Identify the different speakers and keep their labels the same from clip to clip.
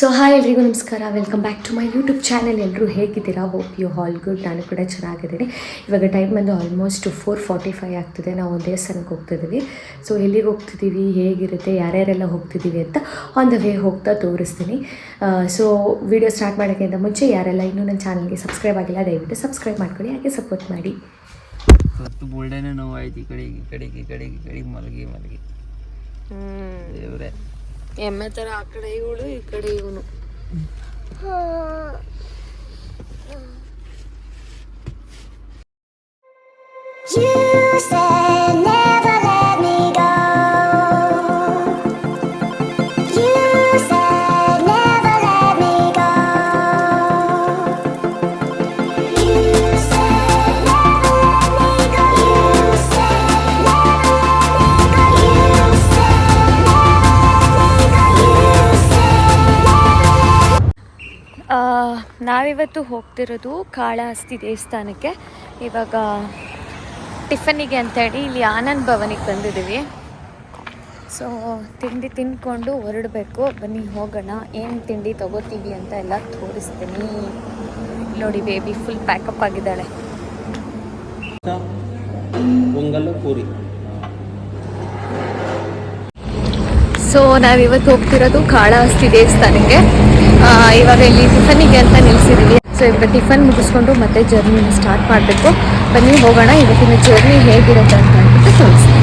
Speaker 1: So hi ಎಲ್ರಿಗೂ ನಮಸ್ಕಾರ. Welcome back to my YouTube channel ಎಲ್ಲರೂ ಹೇಗಿದ್ದೀರಾ? ಹೋಪ್ ಯು ಹಾಲ್ ಗುಡ್ ನಾನು ಕೂಡ ಚೆನ್ನಾಗಿದ್ದೀನಿ. ಇವಾಗ ಟೈಮ್ ಬಂದು ಆಲ್ಮೋಸ್ಟ್ ಫೋರ್ ಫಾರ್ಟಿ ಫೈವ್ ಆಗ್ತಿದೆ. ನಾವು ಒಂದು ದೇವಸ್ಥಾನಕ್ಕೆ ಹೋಗ್ತಿದ್ದೀವಿ ಸೊ ಎಲ್ಲಿಗೆ ಹೋಗ್ತಿದ್ದೀವಿ? ಹೇಗಿರುತ್ತೆ? ಯಾರ್ಯಾರೆಲ್ಲ ಹೋಗ್ತಿದ್ದೀವಿ ಅಂತ ಆನ್ ದ ವೇ ಹೋಗ್ತಾ ತೋರಿಸ್ತೀನಿ. ಸೊ ವಿಡಿಯೋ ಸ್ಟಾರ್ಟ್ ಮಾಡೋಕ್ಕಿಂತ ಮುಂಚೆ ಯಾರೆಲ್ಲ ಇನ್ನೂ ನನ್ನ ಚಾನಲ್ಗೆ ಸಬ್ಸ್ಕ್ರೈಬ್ ಆಗಿಲ್ಲ ದಯವಿಟ್ಟು ಸಬ್ಸ್ಕ್ರೈಬ್ ಮಾಡ್ಕೊಳ್ಳಿ ಹಾಗೆ ಸಪೋರ್ಟ್ ಮಾಡಿ.
Speaker 2: ಹತ್ತು ಬುಲ್ಡೆನೇ ನೋವಾಯ್ತು ಈ ಕಡೆಗೆ ಕಡೆಗೆ ಕಡೆಗೆ ಕಡೆಗೆ ಮಲಗಿ ಮಲಗಿ. ದೇವ್ರೆ.
Speaker 1: ಎಮ್ಮೆ ಥರ ಆ ಕಡೆ ಇವಳು ಈ ನಾವಿವತ್ತು ಹೋಗ್ತಿರೋದು ಕಾಳಹಸ್ತಿ ದೇವಸ್ಥಾನಕ್ಕೆ. ಇವಾಗ ಟಿಫನಿಗೆ ಅಂತೇಳಿ ಇಲ್ಲಿ ಆನಂದ್ ಭವನಿಗೆ ಬಂದಿದ್ದೀವಿ. ಸೊ ತಿಂಡಿ ತಿಂದ್ಕೊಂಡು ಹೊರಡಬೇಕು. ಬನ್ನಿ, ಹೋಗೋಣ. ಏನು ತಿಂಡಿ ತಗೋತೀವಿ ಅಂತ ಎಲ್ಲ ತೋರಿಸ್ತೀನಿ. ನೋಡಿ ಬೇಬಿ ಫುಲ್ ಪ್ಯಾಕಪ್ ಆಗಿದ್ದಾಳೆ.
Speaker 2: ಪೂರಿ.
Speaker 1: ಸೊ ನಾವಿವತ್ತು ಹೋಗ್ತಿರೋದು ಕಾಳಹಸ್ತಿ ದೇವಸ್ಥಾನಕ್ಕೆ. ಆ, ಇವಾಗ ಇಲ್ಲಿ ಟಿಫನಿಗೆ ಅಂತ ನಿಲ್ಸಿದ್ದೀವಿ ಸೊ ಇವಾಗ ಟಿಫನ್ ಮುಗಿಸ್ಕೊಂಡು ಮತ್ತೆ ಜರ್ನಿನ ಸ್ಟಾರ್ಟ್ ಮಾಡಬೇಕು. ಬನ್ನಿ ಹೋಗೋಣ. ಇವತ್ತಿನ ಜರ್ನಿ ಹೇಗಿರುತ್ತೆ ಅಂತ ಅಂದ್ಬಿಟ್ಟು ತೋರಿಸ್ತೀನಿ.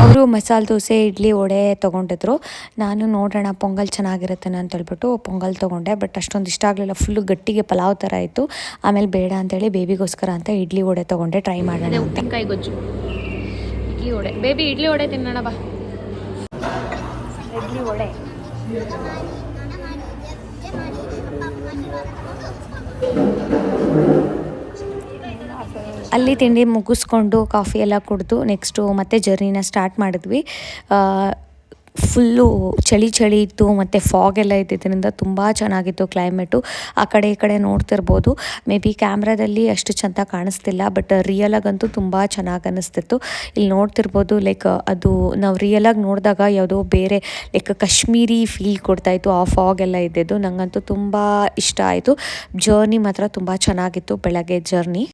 Speaker 1: ಅವರು ಮಸಾಲೆ ದೋಸೆ ಇಡ್ಲಿ ವಡೆ ತೊಗೊಂಡಿದ್ರು. ನಾನು ನೋಡೋಣ ಪೊಂಗಲ್ ಚೆನ್ನಾಗಿರುತ್ತೆ ಅಂತ ಹೇಳ್ಬಿಟ್ಟು ಪೊಂಗಲ್ ತೊಗೊಂಡೆ. ಬಟ್ ಅಷ್ಟೊಂದು ಇಷ್ಟ ಆಗಲಿಲ್ಲ. ಫುಲ್ಲು ಗಟ್ಟಿಗೆ ಪಲಾವ್ ಥರ ಇತ್ತು. ಆಮೇಲೆ ಬೇಡ ಅಂತೇಳಿ ಬೇಬಿಗೋಸ್ಕರ ಅಂತ ಇಡ್ಲಿ ವಡೆ ತೊಗೊಂಡೆ. ಟ್ರೈ ಮಾಡೋಣ ಉಪ್ಪಿನಕಾಯಿ ಗೊಜ್ಜು. ಇಡ್ಲಿ ವಡೆ. ಬೇಬಿ ಇಡ್ಲಿ ವಡೆ ತಿನ್ನೋಣ ಬಾ. ಅಲ್ಲಿ ತಿಂಡಿ ಮುಗಿಸ್ಕೊಂಡು ಕಾಫಿ ಎಲ್ಲ ಕುಡಿದು ನೆಕ್ಸ್ಟು ಮತ್ತೆ ಜರ್ನಿನ ಸ್ಟಾರ್ಟ್ ಮಾಡಿದ್ವಿ. ಫುಲ್ಲು ಚಳಿ ಚಳಿ ಇತ್ತು, ಮತ್ತು ಫಾಗ್ ಎಲ್ಲ ಇದ್ದಿದ್ದರಿಂದ ತುಂಬ ಚೆನ್ನಾಗಿತ್ತು ಕ್ಲೈಮೇಟು ಆ ಕಡೆ ಈ ಕಡೆ ನೋಡ್ತಿರ್ಬೋದು. ಮೇ ಬಿ ಕ್ಯಾಮ್ರಾದಲ್ಲಿ ಅಷ್ಟು ಚೆಂದ ಕಾಣಿಸ್ತಿಲ್ಲ ಬಟ್ ರಿಯಲಾಗಂತೂ ತುಂಬ ಚೆನ್ನಾಗಿ ಅನ್ನಿಸ್ತಿತ್ತು. ಇಲ್ಲಿ ನೋಡ್ತಿರ್ಬೋದು ಲೈಕ್ ಅದು ನಾವು ರಿಯಲಾಗಿ ನೋಡಿದಾಗ ಯಾವುದೋ ಬೇರೆ ಲೈಕ್ ಕಾಶ್ಮೀರಿ ಫೀಲ್ ಕೊಡ್ತಾಯಿತ್ತು ಆ ಫಾಗ್ ಎಲ್ಲ ಇದ್ದಿದ್ದು. ನನಗಂತೂ ತುಂಬ ಇಷ್ಟ ಆಯಿತು. ಜರ್ನಿ ಮಾತ್ರ ತುಂಬ ಚೆನ್ನಾಗಿತ್ತು ಬೆಳಗ್ಗೆ ಜರ್ನಿ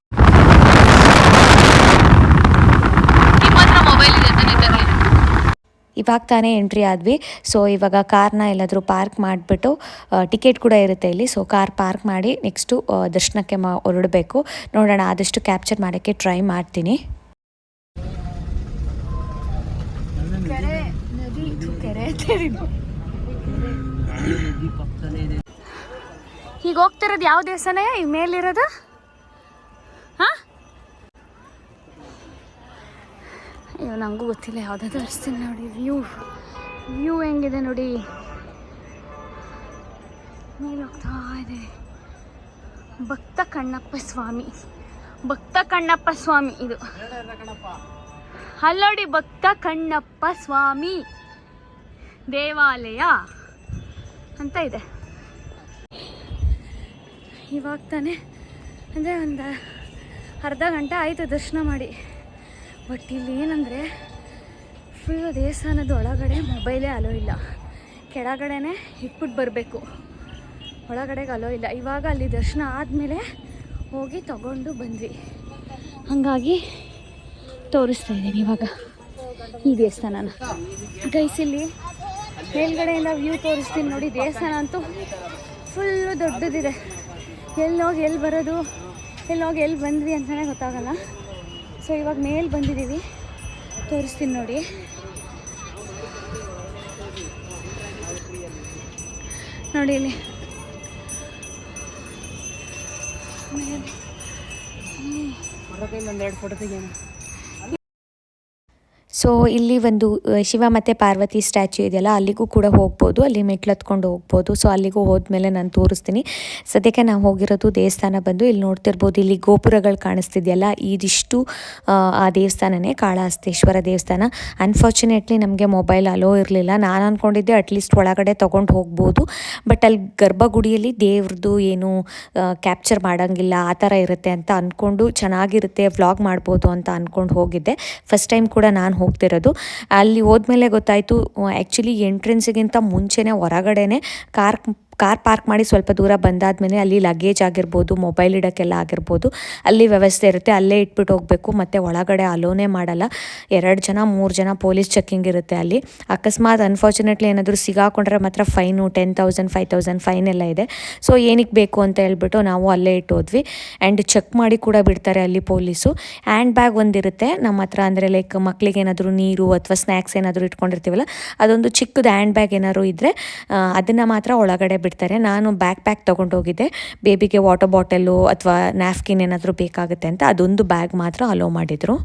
Speaker 1: ಇವಾಗ ತಾನೇ ಎಂಟ್ರಿ ಆದ್ವಿ. ಸೊ ಇವಾಗ ಕಾರ್ನ ಎಲ್ಲಾದರೂ ಪಾರ್ಕ್ ಮಾಡಿಬಿಟ್ಟು ಟಿಕೆಟ್ ಕೂಡ ಇರುತ್ತೆ ಇಲ್ಲಿ. ಸೊ ಕಾರ್ ಪಾರ್ಕ್ ಮಾಡಿ ನೆಕ್ಸ್ಟು ದರ್ಶನಕ್ಕೆ ಹೊರಡಬೇಕು. ನೋಡೋಣ, ಆದಷ್ಟು ಕ್ಯಾಪ್ಚರ್ ಮಾಡೋಕ್ಕೆ ಟ್ರೈ ಮಾಡ್ತೀನಿ. ಈಗ ಹೋಗ್ತಿರೋದು ಯಾವ ದೇವಸ್ಥಾನ ಈ ಮೇಲಿರೋದು? ಹಾಂ? ಅಯ್ಯೋ ನನಗೂ ಗೊತ್ತಿಲ್ಲ, ಯಾವುದಾದ್ರು ತೋರಿಸ್ತೀನಿ ನೋಡಿ. ವ್ಯೂ ವ್ಯೂ ಹೆಂಗಿದೆ ನೋಡಿ. ಮೇಲೆ ಹೋಗ್ತಾ ಇದೆ. ಭಕ್ತ ಕಣ್ಣಪ್ಪ ಸ್ವಾಮಿ. ಭಕ್ತ ಕಣ್ಣಪ್ಪ ಸ್ವಾಮಿ ಇದು. ಅಲ್ಲೋಡಿ ಭಕ್ತ ಕಣ್ಣಪ್ಪ ಸ್ವಾಮಿ ದೇವಾಲಯ ಅಂತ ಇದೆ. ಇವಾಗ ತಾನೇ, ಅಂದರೆ ಒಂದು ಅರ್ಧ ಗಂಟೆ ಆಯಿತು ದರ್ಶನ ಮಾಡಿ. ಬಟ್ ಇಲ್ಲಿ ಏನಂದರೆ ಫುಲ್ಲು ದೇವಸ್ಥಾನದ ಒಳಗಡೆ ಮೊಬೈಲೇ ಅಲೋ ಇಲ್ಲ. ಕೆಳಗಡೆನೇ ಇಟ್ಬಿಟ್ಟು ಬರಬೇಕು. ಒಳಗಡೆಗೆ ಅಲೋ ಇಲ್ಲ. ಇವಾಗ ಅಲ್ಲಿ ದರ್ಶನ ಆದಮೇಲೆ ಹೋಗಿ ತಗೊಂಡು ಬಂದ್ವಿ. ಹಾಗಾಗಿ ತೋರಿಸ್ತಾ ಇದ್ದೀನಿ ಇವಾಗ ಈ ದೇವಸ್ಥಾನನ. ಇಲ್ಲಿ ಮೇಲ್ಗಡೆಯಿಂದ ವ್ಯೂ ತೋರಿಸ್ತೀನಿ ನೋಡಿ. ದೇವಸ್ಥಾನ ಅಂತೂ ಫುಲ್ಲು ದೊಡ್ಡದಿದೆ. ಎಲ್ಲೋಗಿ ಎಲ್ಲಿ ಬರೋದು ಎಲ್ಲೋಗಿ ಎಲ್ಲಿ ಬಂದ್ವಿ ಅಂತಲೇ ಗೊತ್ತಾಗಲ್ಲ. ಸೊ ಇವಾಗ ಮೇಲೆ ಬಂದಿದ್ದೀವಿ. ತೋರಿಸ್ತೀನಿ ನೋಡಿ. ನೋಡಿ ಇಲ್ಲಿ.
Speaker 2: ಒಂದೆರಡು ಫೋಟೋ ತೆಗಿಯೋಣ.
Speaker 1: ಸೊ ಇಲ್ಲಿ ಒಂದು ಶಿವ ಮತ್ತು ಪಾರ್ವತಿ ಸ್ಟ್ಯಾಚ್ಯೂ ಇದೆಯಲ್ಲ, ಅಲ್ಲಿಗೂ ಕೂಡ ಹೋಗ್ಬೋದು, ಅಲ್ಲಿ ಮೆಟ್ಲು ಹತ್ಕೊಂಡು ಹೋಗ್ಬೋದು. ಸೊ ಅಲ್ಲಿಗೂ ಹೋದ್ಮೇಲೆ ನಾನು ತೋರಿಸ್ತೀನಿ. ಸದ್ಯಕ್ಕೆ ನಾವು ಹೋಗಿರೋದು ದೇವಸ್ಥಾನ ಬಂದು ಇಲ್ಲಿ ನೋಡ್ತಿರ್ಬೋದು. ಇಲ್ಲಿ ಗೋಪುರಗಳು ಕಾಣಿಸ್ತಿದೆಯಲ್ಲ ಇದಿಷ್ಟು ಆ ದೇವಸ್ಥಾನನೇ ಕಾಳಹಸ್ತೇಶ್ವರ ದೇವಸ್ಥಾನ. ಅನ್ಫಾರ್ಚುನೇಟ್ಲಿ ನಮಗೆ ಮೊಬೈಲ್ ಅಲೋ ಇರಲಿಲ್ಲ. ನಾನು ಅಂದ್ಕೊಂಡಿದ್ದೆ ಅಟ್ಲೀಸ್ಟ್ ಒಳಗಡೆ ತೊಗೊಂಡು ಹೋಗ್ಬೋದು. ಬಟ್ ಅಲ್ಲಿ ಗರ್ಭಗುಡಿಯಲ್ಲಿ ದೇವ್ರದ್ದು ಏನು ಕ್ಯಾಪ್ಚರ್ ಮಾಡೋಂಗಿಲ್ಲ, ಆ ಥರ ಇರುತ್ತೆ ಅಂತ ಅಂದ್ಕೊಂಡು ಚೆನ್ನಾಗಿರುತ್ತೆ ವ್ಲಾಗ್ ಮಾಡ್ಬೋದು ಅಂತ ಅಂದ್ಕೊಂಡು ಹೋಗಿದ್ದೆ. ಫಸ್ಟ್ ಟೈಮ್ ಕೂಡ ನಾನು ಹೋಗ್ತಿರೋದು. ಅಲ್ಲಿ ಹೋದ್ಮೇಲೆ ಗೊತ್ತಾಯಿತು ಆ್ಯಕ್ಚುಲಿ ಎಂಟ್ರೆನ್ಸಿಗಿಂತ ಮುಂಚೆನೇ ಹೊರಗಡೆನೆ ಕಾರ್ ಕಾರ್ ಪಾರ್ಕ್ ಮಾಡಿ ಸ್ವಲ್ಪ ದೂರ ಬಂದಾದ್ಮೇಲೆ ಅಲ್ಲಿ ಲಗೇಜ್ ಆಗಿರ್ಬೋದು ಮೊಬೈಲ್ ಇಡೋಕ್ಕೆಲ್ಲ ಆಗಿರ್ಬೋದು, ಅಲ್ಲಿ ವ್ಯವಸ್ಥೆ ಇರುತ್ತೆ. ಅಲ್ಲೇ ಇಟ್ಬಿಟ್ಟು ಹೋಗಬೇಕು, ಮತ್ತು ಒಳಗಡೆ ಅಲೋನೇ ಮಾಡಲ್ಲ. ಎರಡು ಜನ, ಮೂರು ಜನ ಪೊಲೀಸ್ ಚೆಕ್ಕಿಂಗ್ ಇರುತ್ತೆ ಅಲ್ಲಿ. ಅಕಸ್ಮಾತ್ ಅನ್ಫಾರ್ಚುನೇಟ್ಲಿ ಏನಾದರೂ ಸಿಗಾಕೊಂಡ್ರೆ ಮಾತ್ರ fine ten thousand five thousand fine ಎಲ್ಲ ಇದೆ. ಸೊ ಏನಕ್ಕೆ ಬೇಕು ಅಂತ ಹೇಳ್ಬಿಟ್ಟು ನಾವು ಅಲ್ಲೇ ಇಟ್ಟು ಹೋದ್ವಿ. ಆ್ಯಂಡ್ ಚೆಕ್ ಮಾಡಿ ಕೂಡ ಬಿಡ್ತಾರೆ ಅಲ್ಲಿ ಪೊಲೀಸು ಹ್ಯಾಂಡ್ ಬ್ಯಾಗ್ ಒಂದಿರುತ್ತೆ ನಮ್ಮ ಹತ್ರ ಅಂದರೆ ಲೈಕ್ ಮಕ್ಕಳಿಗೆ ಏನಾದರೂ ನೀರು ಅಥವಾ ಸ್ನ್ಯಾಕ್ಸ್ ಏನಾದರೂ ಇಟ್ಕೊಂಡಿರ್ತೀವಲ್ಲ, ಅದೊಂದು ಚಿಕ್ಕದು ಹ್ಯಾಂಡ್ ಬ್ಯಾಗ್ ಏನಾದ್ರು ಇದ್ದರೆ ಅದನ್ನು ಮಾತ್ರ ಒಳಗಡೆ ಬಿಡ್ತಾರೆ. ನಾನು ಬ್ಯಾಕ್ ಪ್ಯಾಕ್ ತೊಗೊಂಡೋಗಿದ್ದೆ ಬೇಬಿಗೆ ವಾಟರ್ ಬಾಟಲು ಅಥವಾ ನ್ಯಾಫ್ಕಿನ್ ಏನಾದರೂ ಬೇಕಾಗುತ್ತೆ ಅಂತ ಅದೊಂದು ಬ್ಯಾಗ್ ಮಾತ್ರ ಅಲೋ ಮಾಡಿದರು.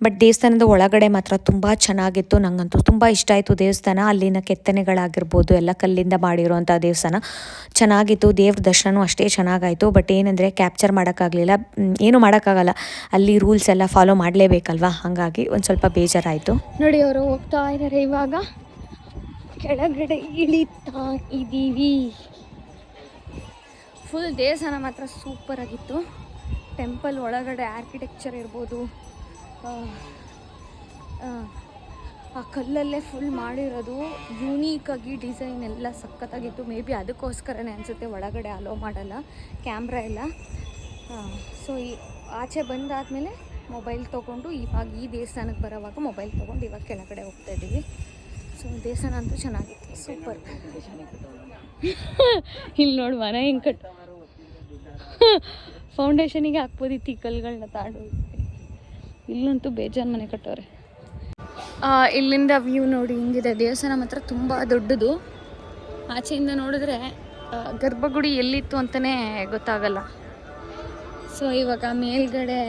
Speaker 1: ಬಟ್ ದೇವಸ್ಥಾನದ ಒಳಗಡೆ ಮಾತ್ರ ತುಂಬ ಚೆನ್ನಾಗಿತ್ತು. ನನಗಂತೂ ತುಂಬ ಇಷ್ಟ ಆಯಿತು ದೇವಸ್ಥಾನ. ಅಲ್ಲಿನ ಕೆತ್ತನೆಗಳಾಗಿರ್ಬೋದು, ಎಲ್ಲ ಕಲ್ಲಿಂದ ಮಾಡಿರುವಂಥ ದೇವಸ್ಥಾನ ಚೆನ್ನಾಗಿತ್ತು. ದೇವ್ರ ದರ್ಶನವೂ ಅಷ್ಟೇ ಚೆನ್ನಾಗಾಯಿತು. ಬಟ್ ಏನಂದರೆ ಕ್ಯಾಪ್ಚರ್ ಮಾಡೋಕ್ಕಾಗಲಿಲ್ಲ. ಏನೂ ಮಾಡೋಕ್ಕಾಗಲ್ಲ. ಅಲ್ಲಿ ರೂಲ್ಸ್ ಎಲ್ಲ ಫಾಲೋ ಮಾಡಲೇಬೇಕಲ್ವಾ? ಹಾಗಾಗಿ ಒಂದು ಸ್ವಲ್ಪ ಬೇಜಾರಾಯಿತು.
Speaker 3: ನೋಡಿ, ಅವರು ಹೋಗ್ತಾ ಇದ್ದಾರೆ ಇವಾಗ. ಕೆಳಗಡೆ ಇಳಿತಾ ಇದ್ದೀವಿ. ಫುಲ್ ದೇವಸ್ಥಾನ ಮಾತ್ರ ಸೂಪರ್ ಆಗಿತ್ತು. ಟೆಂಪಲ್ ಒಳಗಡೆ ಆರ್ಕಿಟೆಕ್ಚರ್ ಇರ್ಬೋದು. ಆ, ಕಲ್ಲಲ್ಲೇ ಫುಲ್ ಮಾಡಿರೋದು ಯೂನೀಕಾಗಿ ಡಿಸೈನ್ ಎಲ್ಲ ಸಖತ್ತಾಗಿತ್ತು. ಮೇ ಬಿ ಅದಕ್ಕೋಸ್ಕರನೇ ಅನಿಸುತ್ತೆ ಒಳಗಡೆ ಅಲೋ ಮಾಡಲ್ಲ ಕ್ಯಾಮ್ರಾ ಎಲ್ಲ. ಸೊ ಈ ಆಚೆ ಬಂದಾದಮೇಲೆ ಮೊಬೈಲ್ ತೊಗೊಂಡು ಇವಾಗ ಈ ದೇವಸ್ಥಾನಕ್ಕೆ ಬರೋವಾಗ ಮೊಬೈಲ್ ತೊಗೊಂಡು ಇವಾಗ ಕೆಳಗಡೆ ಹೋಗ್ತಾ ಇದ್ದೀವಿ. ಸೊ ದೇವಸ್ಥಾನ ಅಂತೂ ಚೆನ್ನಾಗಿತ್ತು. ಸೂಪರ್. ಇಲ್ಲಿ ನೋಡಿ ಮನೆ ಹಿಂಗೆ ಕಟ್ ಫೌಂಡೇಶನಿಗೆ ಹಾಕ್ಬೋದಿತ್ತು ಈ ಕಲ್ಗಳನ್ನ ತಾಂಡು. ಇಲ್ಲಂತೂ ಬೇಜಾನ್ ಮನೆ ಕಟ್ಟೋರೆ. ಇಲ್ಲಿಂದ ವ್ಯೂ ನೋಡಿ ಹಿಂಗಿದೆ. ದೇವಸ್ಥಾನ ಮಾತ್ರ ತುಂಬ ದೊಡ್ಡದು. ಆಚೆಯಿಂದ ನೋಡಿದ್ರೆ ಗರ್ಭಗುಡಿ ಎಲ್ಲಿತ್ತು ಅಂತಲೇ ಗೊತ್ತಾಗಲ್ಲ. ಸೊ ಇವಾಗ ಮೇಲ್ಗಡೆ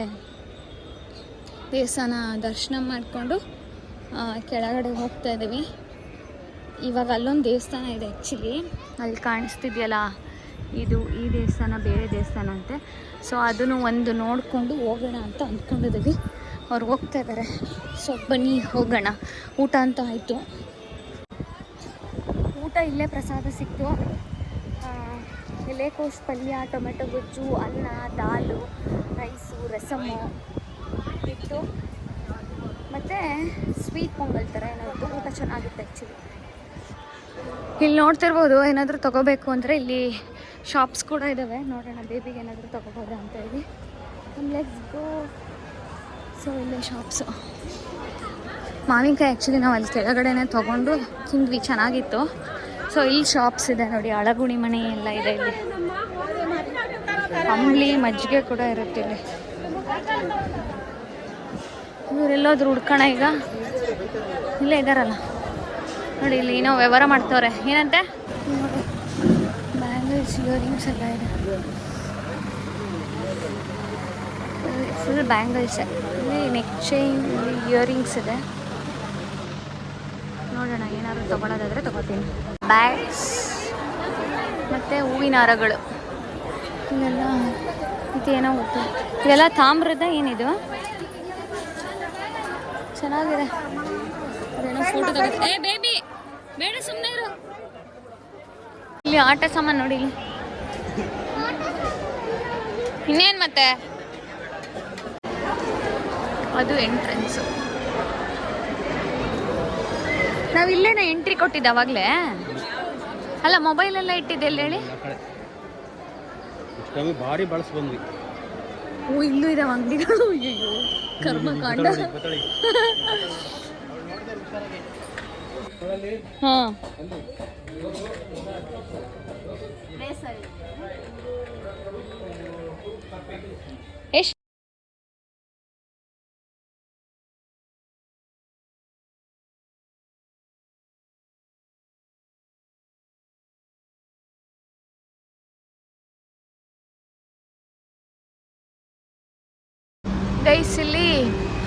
Speaker 3: ದೇವಸ್ಥಾನ ದರ್ಶನ ಮಾಡಿಕೊಂಡು ಕೆಳಗಡೆ ಹೋಗ್ತಾ ಇದ್ದೀವಿ. ಇವಾಗ ಅಲ್ಲೊಂದು ದೇವಸ್ಥಾನ ಇದೆ ಆ್ಯಕ್ಚುಲಿ ಅಲ್ಲಿ ಕಾಣಿಸ್ತಿದೆಯಲ್ಲ, ಇದು ಈ ದೇವಸ್ಥಾನ, ಬೇರೆ ದೇವಸ್ಥಾನ ಅಂತೆ. ಸೊ ಅದನ್ನು ಒಂದು ನೋಡಿಕೊಂಡು ಹೋಗೋಣ ಅಂತ ಅಂದ್ಕೊಂಡಿದ್ದೀವಿ. ಅವ್ರು ಹೋಗ್ತಾ ಇದ್ದಾರೆ. ಸೊ ಬನ್ನಿ, ಹೋಗೋಣ. ಊಟ ಅಂತ ಆಯಿತು. ಊಟ ಇಲ್ಲೇ ಪ್ರಸಾದ ಸಿಕ್ತು. ಎಲೆಕೋಸು ಪಲ್ಯ, ಟೊಮೆಟೊ ಗೊಜ್ಜು, ಅನ್ನ, ದಾಲು, ರೈಸು ರಸಮ್ಮು ಇತ್ತು. ಮತ್ತು ಸ್ವೀಟ್ ಪೊಂಗಲ್ ಥರ ಏನಾದರೂ ಊಟ ಚೆನ್ನಾಗಿತ್ತು ಆ್ಯಕ್ಚುಲಿ ಇಲ್ಲಿ ನೋಡ್ತಿರ್ಬೋದು ಏನಾದರೂ ತೊಗೋಬೇಕು ಅಂದರೆ ಇಲ್ಲಿ ಶಾಪ್ಸ್ ಕೂಡ ಇದ್ದಾವೆ ನೋಡೋಣ, ಬೇಬಿಗೆ ಏನಾದರೂ ತೊಗೋಬೋದಾ ಅಂತ ಹೇಳಿ. ಲೆಟ್ಸ್ ಗೋ ಸೊ ಇಲ್ಲೇ ಶಾಪ್ಸು ಮಾವಿನಕಾಯಿ ಆ್ಯಕ್ಚುಲಿ ನಾವು ಅಲ್ಲಿ ಕೆಳಗಡೆನೆ ತೊಗೊಂಡು ತಿಂದ್ವಿ, ಚೆನ್ನಾಗಿತ್ತು. ಸೊ ಇಲ್ಲಿ ಶಾಪ್ಸ್ ಇದೆ ನೋಡಿ. ಅಳಗುಣಿ ಮನೆ ಎಲ್ಲ ಇದೆ ಇಲ್ಲಿ. ಅಂಬ್ಲಿ, ಮಜ್ಜಿಗೆ ಕೂಡ ಇರುತ್ತೆ ಇಲ್ಲಿ. ಇವರೆಲ್ಲೋದ್ರು ಹುಡ್ಕೋಣ ಈಗ? ಇಲ್ಲೇ ಇದ್ದಾರಲ್ಲ. ನೋಡಿ ಇಲ್ಲಿ ಏನೋ ವ್ಯವಹಾರ ಮಾಡ್ತವ್ರೆ. ಏನಂತೆ? ಬ್ಯಾಂಗಲ್ಸ್ ಇಯರಿಂಗ್ಸ್ ಎಲ್ಲ ಇದೆ. ಫುಲ್ ಬ್ಯಾಂಗಲ್ಸ್ ಇಲ್ಲಿ ನೆಕ್ ಚೈನ್ ಇಯರಿಂಗ್ಸ್ ಇದೆ. ನೋಡೋಣ ಏನಾದರೂ ತೊಗೊಳೋದಾದರೆ ತೊಗೋತೀನಿ. ಬ್ಯಾಗ್ಸ್ ಮತ್ತು ಹೂವಿನ ಹಾರಗಳು. ಇಲ್ಲೆಲ್ಲ ಇದೇನೋ ಗೊತ್ತು ಇದೆಲ್ಲ ತಾಮ್ರದ ಏನಿದು? ಚೆನ್ನಾಗಿದೆ. ಫೋಟೋ ಏ ಬೇಬಿ ಬೇಡ ಸುಮ್ಮನೆ ಇರು. ಇಲ್ಲಿ ಆಟ ಸಾಮಾನು ನೋಡಿ ಇನ್ನೇನ್ ಮತ್ತೆ? ಅದು ಎಂಟ್ರೆನ್ಸ್ ನಾವು ಇಲ್ಲೇನ ಎಂಟ್ರಿ ಕೊಟ್ಟಿದ್ದ ಅವಾಗಲೇ. ಅಲ್ಲ ಮೊಬೈಲ್ ಎಲ್ಲ ಇಟ್ಟಿದ್ದೆ ಎಲ್ಲಿ ಹೇಳಿ?
Speaker 4: ಕಮ್ಮಿ ಭಾರಿ ಬಳಸಿ ಬಂದ್ವಿ.
Speaker 3: ಓ ಇಲ್ಲೂ ಇದಾವ ಅಂಗಡಿಗಳು? ಅಯ್ಯೋ ಕರ್ಮಕಾಂಡ. ಹಾಂ. ಎಷ್ಟು ಗೈಸ್ ಇಲ್ಲಿ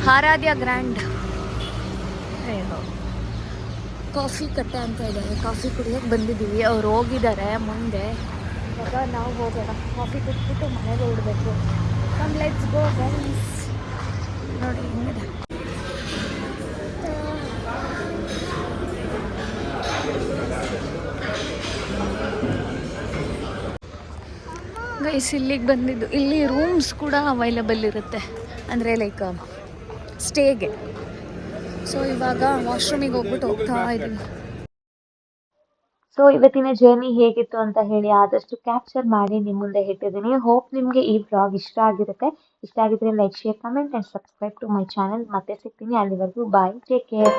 Speaker 3: ಆರಾಧ್ಯ ಗ್ರ್ಯಾಂಡ್. ಕಾಫಿ ಕಟ್ಟೆ ಅಂತ ಇದ್ದಾರೆ ಕಾಫಿ ಕುಡಿಯೋಕೆ ಬಂದಿದ್ದೀವಿ. ಅವ್ರು ಹೋಗಿದ್ದಾರೆ ಮುಂದೆ. ಇವಾಗ ನಾವು ಹೋಗೋಣ. ಕಾಫಿ ಕುಟ್ಬಿಟ್ಟು ಮನೆಗೆ ಹೋಗ್ಬೇಕು. ಕಮ್ ಲೆಟ್ಸ್ ಗೋ ಗೈಸ್ ನೋಡಿ, ಹಿಂಗಿದೆ? ಗೈಸ್ ಇಲ್ಲಿಗೆ ಬಂದಿದ್ದು. ಇಲ್ಲಿ ರೂಮ್ಸ್ ಕೂಡ ಅವೈಲಬಲ್ ಇರುತ್ತೆ. ಅಂದರೆ ಲೈಕ್ ಸ್ಟೇಗೆ ಸೊ ಇವಾಗ ವಾಶ್ರೂಮಿಗೆ ಹೋಗ್ಬಿಟ್ಟು ಹೋಗ್ತಾ ಇದ್ದೀನಿ.
Speaker 5: ಸೊ ಇವತ್ತಿನ ಜರ್ನಿ ಹೇಗಿತ್ತು ಅಂತ ಹೇಳಿ ಆದಷ್ಟು ಕ್ಯಾಪ್ಚರ್ ಮಾಡಿ ನಿಮ್ಮ ಮುಂದೆ ಇಟ್ಟಿದ್ದೀನಿ. ಹೋಪ್ ನಿಮಗೆ ಈ ಬ್ಲಾಗ್ ಇಷ್ಟ ಆಗಿರುತ್ತೆ. ಇಷ್ಟ ಆಗಿದ್ರೆ like share comment and subscribe to my channel ಮತ್ತೆ ಸಿಗ್ತೀನಿ ಅಲ್ಲಿವರೆಗೂ. Bye take care